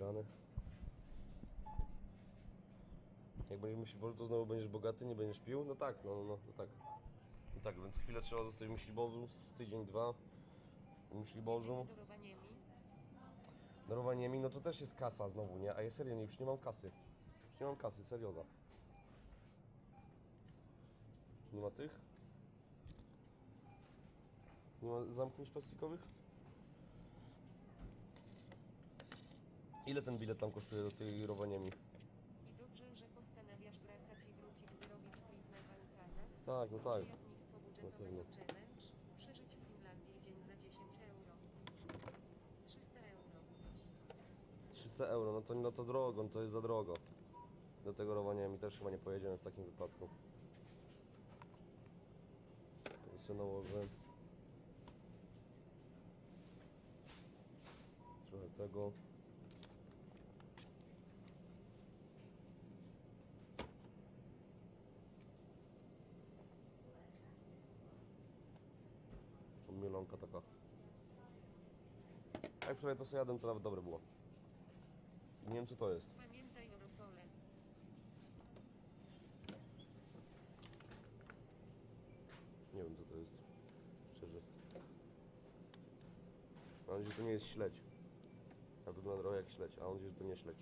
zbierany. Jak będziesz myślibozu, to znowu będziesz bogaty, nie będziesz pił? No tak, no, no, no tak. No tak, więc chwilę trzeba zostać w myślibozu, z tydzień, dwa. W myślibozu. Jedziemy dorowaniemi. Darowaniemi, no to też jest kasa znowu, nie? A ja serio, nie, już nie mam kasy. Już nie mam kasy, serioza. Nie ma tych? Nie ma zamknięć plastikowych? Ile ten bilet tam kosztuje do tej rowaniemi? I dobrze, że postanawiasz wracać i wrócić, by robić trip na Bałkanach. Tak, no tak. Jak niskobudżetowego challenge. Przeżyć w Finlandii dzień za 10 euro. 300 euro. 300 euro, no to, no to drogo, no to jest za drogo. Do tego rowaniemi też chyba nie pojedziemy w takim wypadku. To sobie nałożę. Trochę tego. Mielonka taka. Jak wczoraj to sobie jadłem, to nawet dobre było. Nie wiem co to jest. Pamiętaj o rosole. Nie wiem co to jest. Szczerze. Mam nadzieję, że to nie jest śledź. A wygląda trochę jak śledź, a mam nadzieję, że to nie śledź.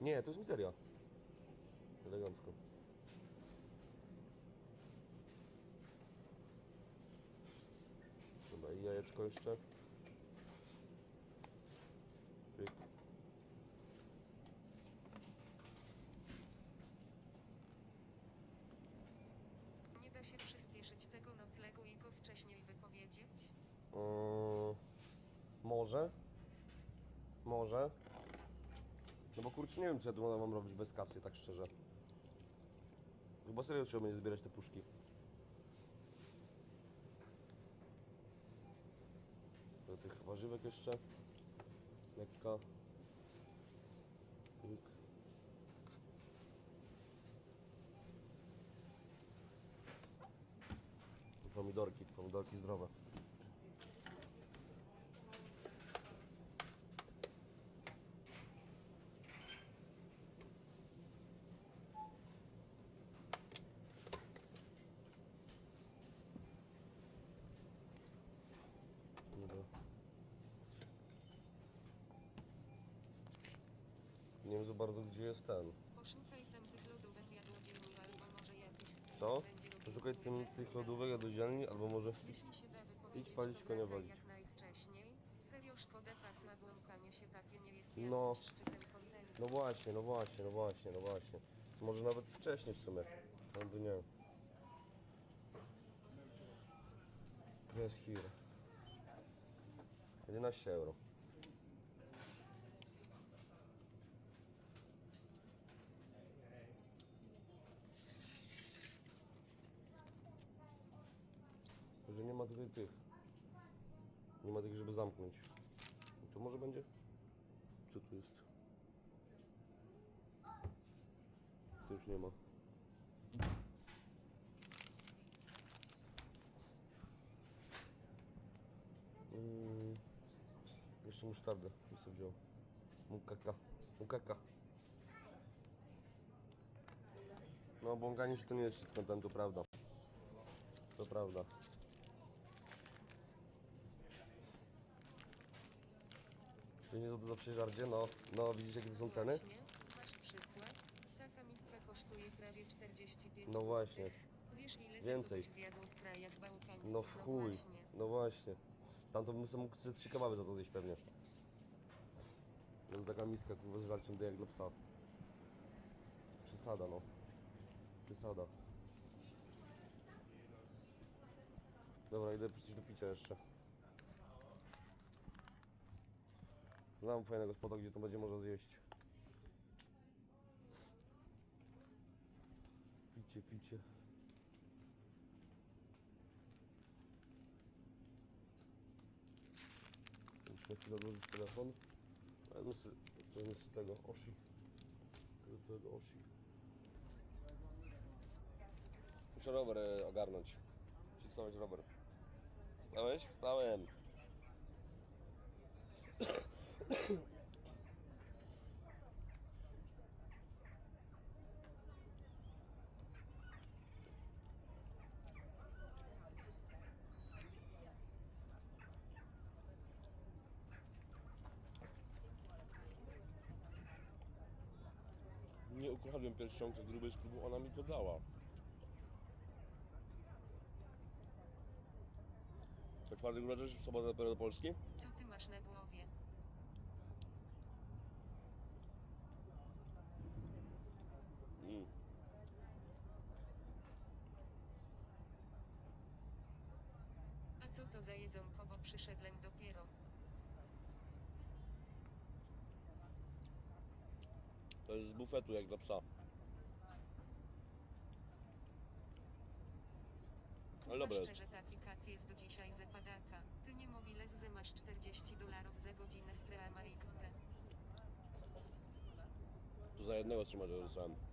Nie, to jest mizeria. Elegancko. Dobra, i jajeczko jeszcze. Pyk. Nie da się przyspieszyć tego noclegu i go wcześniej wypowiedzieć? Yy, może. Może. No bo kurczę, nie wiem co ja tu mam robić bez kasy, tak szczerze. Chyba serio trzeba będzie zbierać te puszki. Tych warzywek jeszcze. Lekka. Pyk. Tu Pomidorki, pomidorki zdrowe. Dobra. Nie wiem za bardzo gdzie jest ten. Poszukaj tam tych lodówek jadłodzielni albo może jakiś sklepik będzie robił Poszukaj tym, tych lodówek jadłodzielni, albo może... Jeśli się da wypowiedzieć, palić to konia wracaj walić. jak najwcześniej. Serio szkoda a błąkanie się takie nie jest No. jakimś szczytem kontentu. No właśnie, no właśnie, no właśnie, no właśnie. Może nawet wcześniej w sumie. Albo nie. Gdzie jest Hir? 11 euro. Tych. Nie ma tych, żeby zamknąć. To może będzie? Co tu jest? To już nie ma. Mm, jeszcze musztardę bym sobie wziął. Mukaka. Mukaka. No, błąkanie się to nie jest szczyt kontentu, prawda? To prawda. Nie za przeżardzie, no. No, widzicie jakie to są ceny? Właśnie, masz przykład. Taka miska kosztuje prawie 45 No właśnie. Wiesz ile Więcej. Więcej. zjadł w krajach bałkańskich? No w chuj, właśnie. no właśnie. Tam to bym sobie mógł ze trzy kebaby za to zjeść pewnie. No taka miska kurwa z żarciem to jak dla psa. Przesada no. Przesada. Dobra, idę coś do picia jeszcze. Znam fajnego spota, gdzie to będzie można zjeść. Picie, picie. Muszę chwilę odłożyć telefon. Wezmę tego Oshi. Tego całego. Muszę rower e, ogarnąć. Cisnąć rower. Wstałeś? Wstałem. Nie ukradłem pierścionka grubej z klubu, ona mi to dała. To czwartek wracasz w sobotę dopiero do Polski? Co ty masz na głowie? Mm. A co to za jedzonko, bo przyszedłem dopiero. To jest z bufetu jak dla psa. Ale dobre jest. szczerze taki kac jest dzisiaj zapadaka. Ty nie mówi les, że masz 40 dolarów za godzinę z Treama XD. Tu za jednego trzymać dostałem. Mm-mm.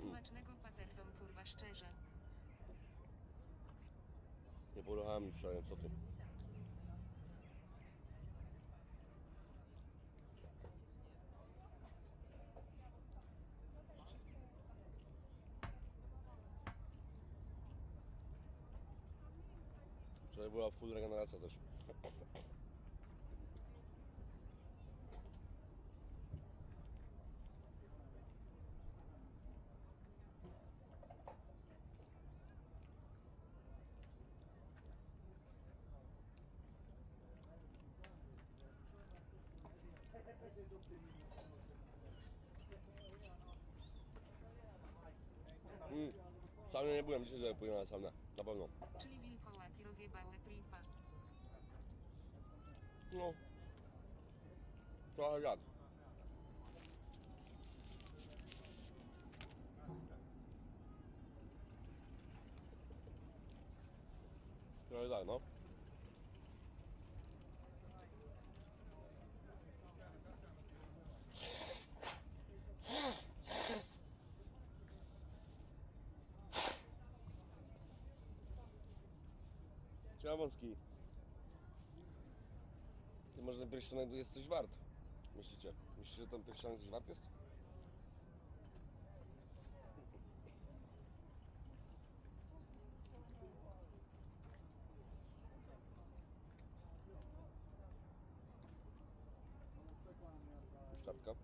Smacznego Patterson kurwa szczerze. Nie poruchałem wczoraj, co ty? Wczoraj była full regeneracja też. Mm. Sam nie byłem, dzisiaj pójdę na saunę. Na pewno. Czyli wilkołaki rozjebały tripa. No. Trochę jak. Trochę tak, no. Ciekawostki. Ty może ten pierścionek jest coś wart? Myślicie? Myślicie, że ten pierścionek coś wart jest? Sztabka.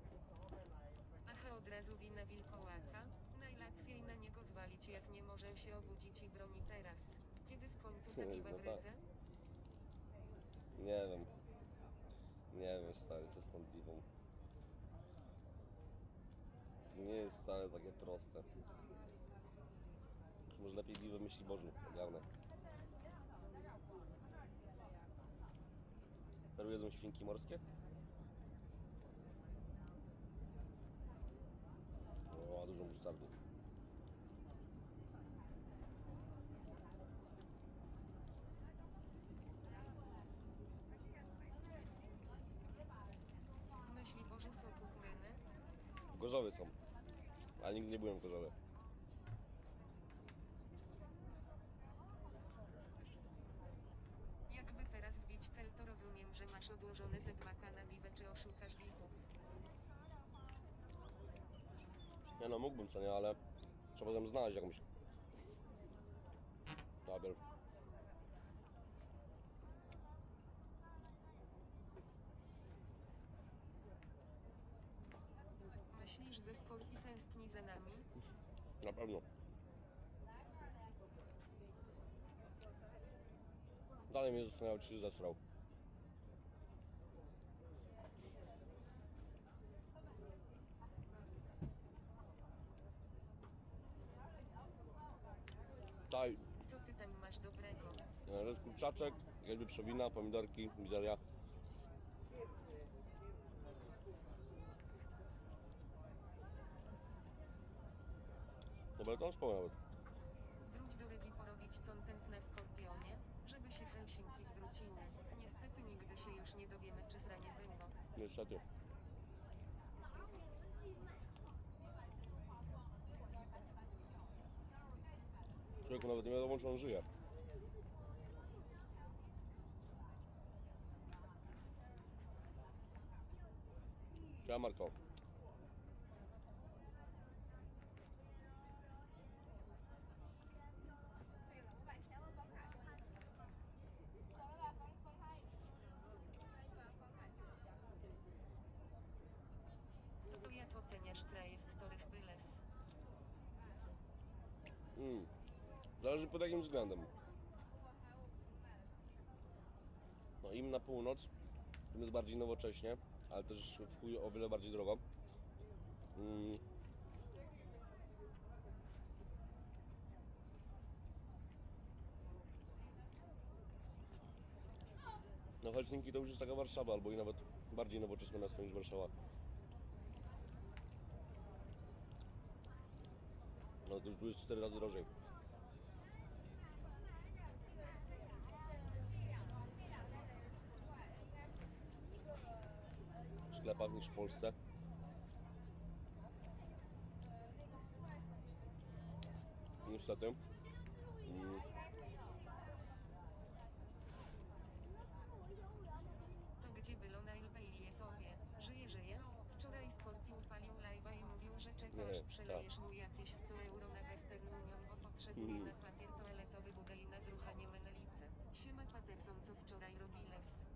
Aha od razu wina wilkołaka? Najłatwiej na niego zwalić jak nie może się obudzić i broni teraz. Kiedy w końcu taki we No tak. Nie wiem. Nie wiem stary, co z tą diwą. To nie jest wcale takie proste. Może lepiej diwę myśli Bożu, ogarnę. Peru jedzą świnki morskie? O, dużo musztardy. W myśli Bożu są kukuryny? W Gorzowie są. Ale nigdy nie byłem w Gorzowie. Jakby teraz wbić cel to rozumiem, że masz odłożone te dwa kanadiwe czy oszukasz widzów. Nie no, mógłbym co nie, ale trzeba tam znaleźć jakąś. Najpierw. Na pewno. Dalej mnie zastanawiał, czy się zesrał. Daj, Co ty tam masz dobrego? res kurczaczek, jakby przewina, pomidorki, mizeria. Dobre to spał nawet. Wróć do Rygi porobić content na Skorpionie, żeby się Helsinki zwróciły. Niestety nigdy się już nie dowiemy, czy zranie było. Niestety. Człowieku nawet nie wiadomo, czy on żyje. Cześć Marko. To jak oceniasz kraje, w których byles? Mm. Zależy pod jakim względem. No im na północ, tym jest bardziej nowocześnie, ale też w chuj o wiele bardziej drogo. Mm. No Helsinki to już jest taka Warszawa, albo i nawet bardziej nowoczesne miasto niż Warszawa. No to już tu jest 4 razy drożej. Sklepach niż w Polsce. Niestety. Mm. To gdzie było najlepiej tobie? Żyje, żyje? Wczoraj Skorpion palił live'a i mówił, że czeka Nie, aż przelejesz mu jakieś 100 euro na Western Union, bo potrzebuje na papier toaletowy wódę i na zruchanie menelicy. Siema Patterson, co wczoraj robiles?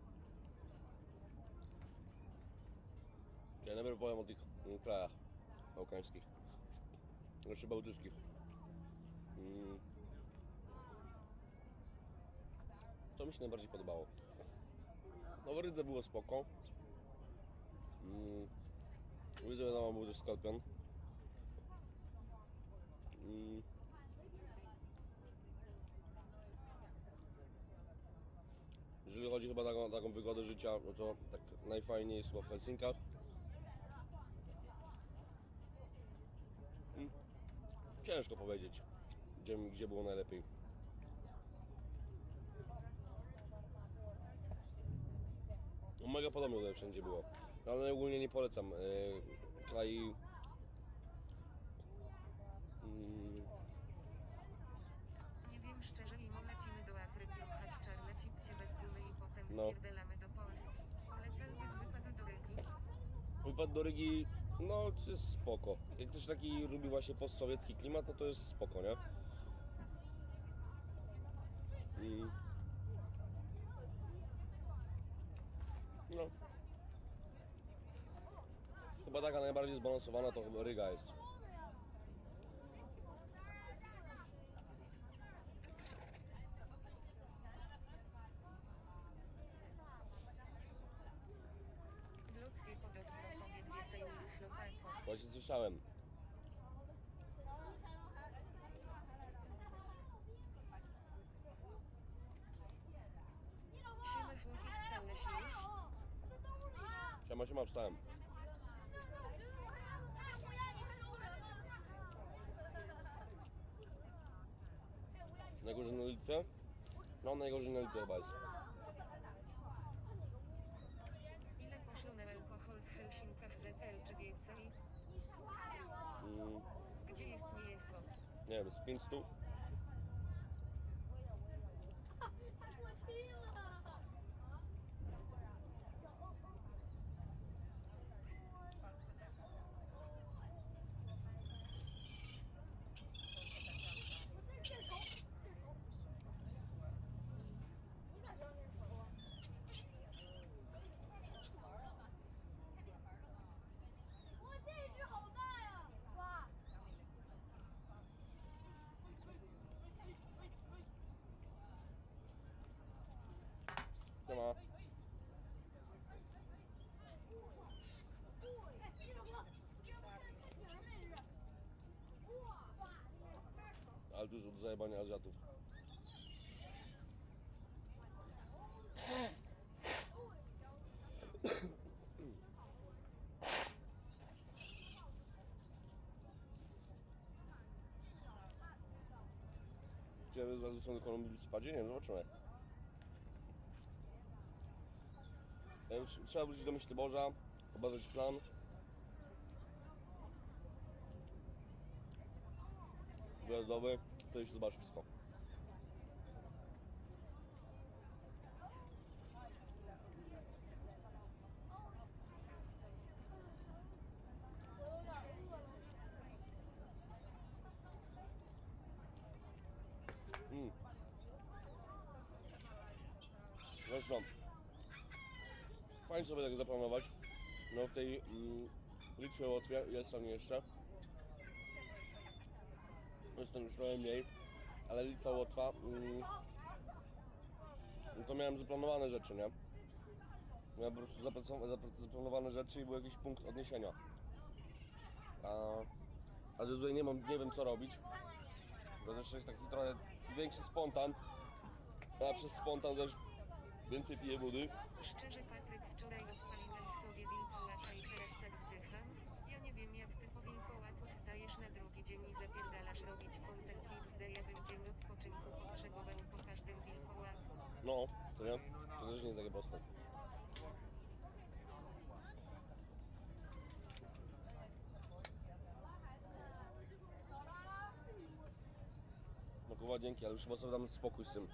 Ja najpierw powiem o tych mm, krajach bałkańskich. Znaczy bałtyckich. Mm. Co mi się najbardziej podobało? No w Rydze było spoko. Mm. W Rydze wiadomo był też Skorpion. Mm. Jeżeli chodzi chyba o taką, taką wygodę życia, no to tak najfajniej jest chyba w Helsinkach. Ciężko powiedzieć, gdzie, gdzie było najlepiej. No, Mega podobnie tutaj wszędzie było. Ale ogólnie nie polecam yy, kraj. Mm, Nie wiem szczerze i lecimy do Afryki ruchać czarne cipcie bez gumy i potem No. spierdalamy do Polski. Polecam bez wypadu do Rygi. Wypad do Rygi, no to jest spoko. Jak ktoś taki lubi właśnie postsowiecki klimat, no to jest spoko, nie? Mm. No. Chyba taka najbardziej zbalansowana to chyba Ryga jest. W Lotwie podobno kobiet więcej niż chłopaków. Właśnie słyszałem. Siema chłopi, wstałeś już? Siema, siema, wstałem. Najgorzej na Litwie? No, najgorzej na Litwie chyba jest. Ile poszło na alkohol w Helsinkach ZL czy więcej? Mm, Gdzie jest mięso? nie wiem, z 5 ale to jest od zajebania Azjatów. Gdzie zaraz dostaną ekonomię w listopadzie? Nie wiem, zobaczymy. Trzeba wrócić do myśli Boża, obadać plan. Wyjazdowy, wtedy się zobaczy wszystko. Mm. Zresztą, fajnie sobie tak zaplanować. No w tej mm, Łotwie jest tam jeszcze. Tam już trochę mniej, ale Litwa Łotwa. Mm, no to miałem zaplanowane rzeczy, nie? Miałem po prostu zaplanowane rzeczy i był jakiś punkt odniesienia. A, a że tutaj nie mam, nie wiem co robić. To też jest taki trochę większy spontan. A przez spontan też więcej piję wody. Szczerze Patryk wczoraj odpaliłem w sobie wilkołaka i teraz tak zdycham. Ja nie wiem jak ty po wilkołaku wstajesz na drugi dzień i zapierdalasz robić content Bym dzień odpoczynku potrzebował po każdym wilkołaku. No, to nie? To też nie jest takie proste. No kuwa, dzięki, ale już chyba sobie dam spokój z tym.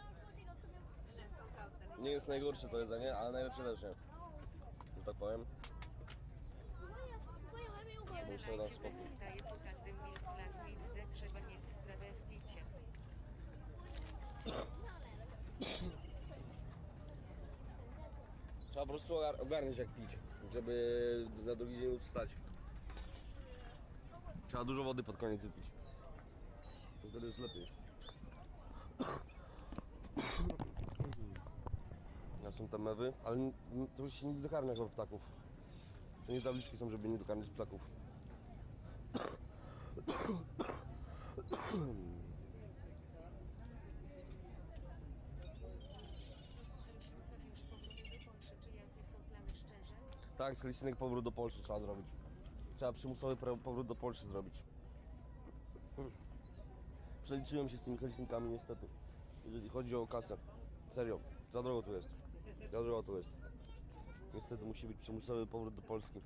Nie jest najgorsze to jedzenie, ale najlepsze też nie. Że tak powiem. Bo sobie dam wylajcie spokój. pozostaje po każdym wilkołaku XD trzeba mieć wprawę w picie. Trzeba po prostu ogar- ogarnąć jak pić, żeby na drugi dzień wstać. Trzeba dużo wody pod koniec wypić. To wtedy jest lepiej. Ja są te mewy, ale to się nie dokarmia chyba ptaków. To nie tabliczki są, żeby nie dokarmić ptaków. Helsinkowi już powrót do Polszy czy jakie są plany szczerze? Tak, z powrót do Polski trzeba zrobić. Trzeba przymusowy powrót do Polski zrobić. Przeliczyłem się z tymi Helsinkami niestety. Jeżeli chodzi o kasę. Serio, za drogo tu jest. Za drogo tu jest. Niestety musi być przymusowy powrót do Polski.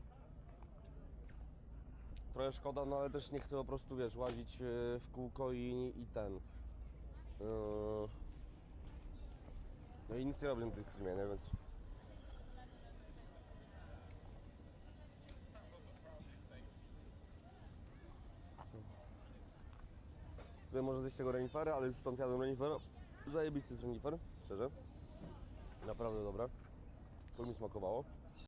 Trochę szkoda, no ale też nie chcę po prostu, wiesz, łazić e, w kółko i, i ten. Yy... No i nic nie robię na tym streamie, nie? Więc Tutaj może zejść tego renifera, ale już stąd jadłem renifera. Zajebisty jest renifer, szczerze. Naprawdę dobra. To mi smakowało.